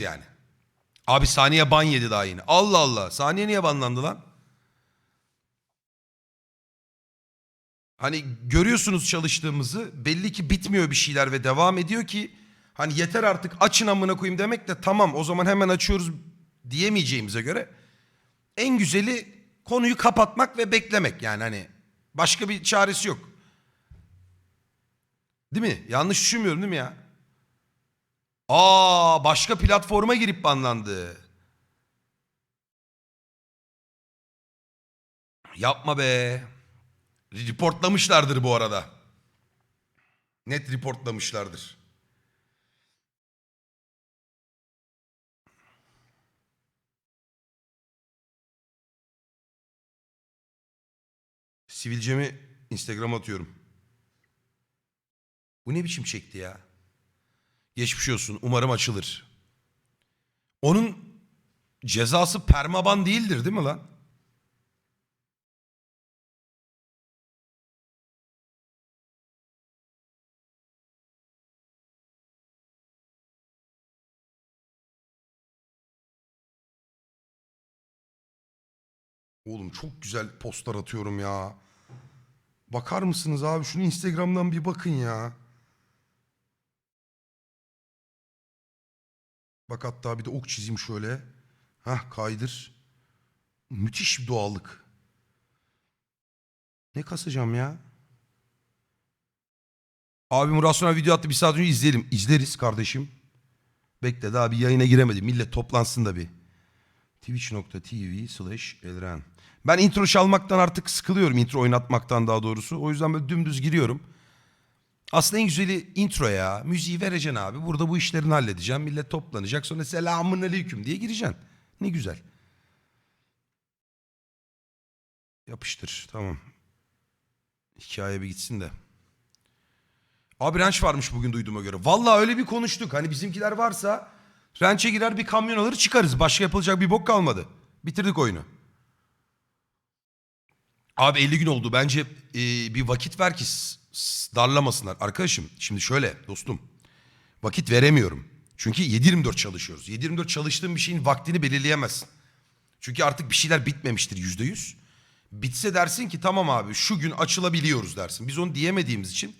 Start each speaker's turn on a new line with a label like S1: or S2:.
S1: yani. Abi saniye ban yedi daha yine. Allah Allah. Saniye niye banlandı lan? Hani görüyorsunuz çalıştığımızı. Belli ki bitmiyor bir şeyler ve devam ediyor ki hani yeter artık açın amına koyayım demek de tamam o zaman hemen açıyoruz diyemeyeceğimize göre en güzeli konuyu kapatmak ve beklemek yani hani başka bir çaresi yok. Değil mi? Yanlış düşünmüyorum değil mi ya? Aa başka platforma girip banlandı. Yapma be. Reportlamışlardır bu arada. Net reportlamışlardır. Sivilcemi Instagram'a atıyorum. Bu ne biçim çekti ya? Geçmiş olsun. Umarım açılır. Onun cezası permaban değildir değil mi lan? Oğlum çok güzel postlar atıyorum ya. Bakar mısınız abi? Şunu Instagram'dan bir bakın ya. Bak hatta bir de ok çizeyim şöyle. Hah kaydır. Müthiş bir doğallık. Ne kasacağım ya? Abim rasyonel video attı bir saat önce izleyelim. İzleriz kardeşim. Bekle daha bir yayına giremedi. Millet toplansın da bir. Twitch.tv slash Elren. Ben intro çalmaktan artık sıkılıyorum. Intro oynatmaktan daha doğrusu. O yüzden böyle dümdüz giriyorum. Aslında en güzeli intro ya. Müziği vereceksin abi. Burada bu işlerini halledeceğim. Millet toplanacak. Sonra selamun aleyküm diye gireceksin. Ne güzel. Yapıştır. Tamam. Hikaye bir gitsin de. Abi ranch varmış bugün duyduğuma göre. Vallahi öyle bir konuştuk. Hani bizimkiler varsa ranch'e girer bir kamyon alır çıkarız. Başka yapılacak bir bok kalmadı. Bitirdik oyunu. Abi 50 gün oldu. Bence e, bir vakit ver ki darlamasınlar. Arkadaşım şimdi şöyle dostum. Vakit veremiyorum. Çünkü 7-24 çalışıyoruz. 7-24 çalıştığın bir şeyin vaktini belirleyemezsin. Çünkü artık bir şeyler bitmemiştir yüzde yüz. Bitse dersin ki tamam abi şu gün açılabiliyoruz dersin. Biz onu diyemediğimiz için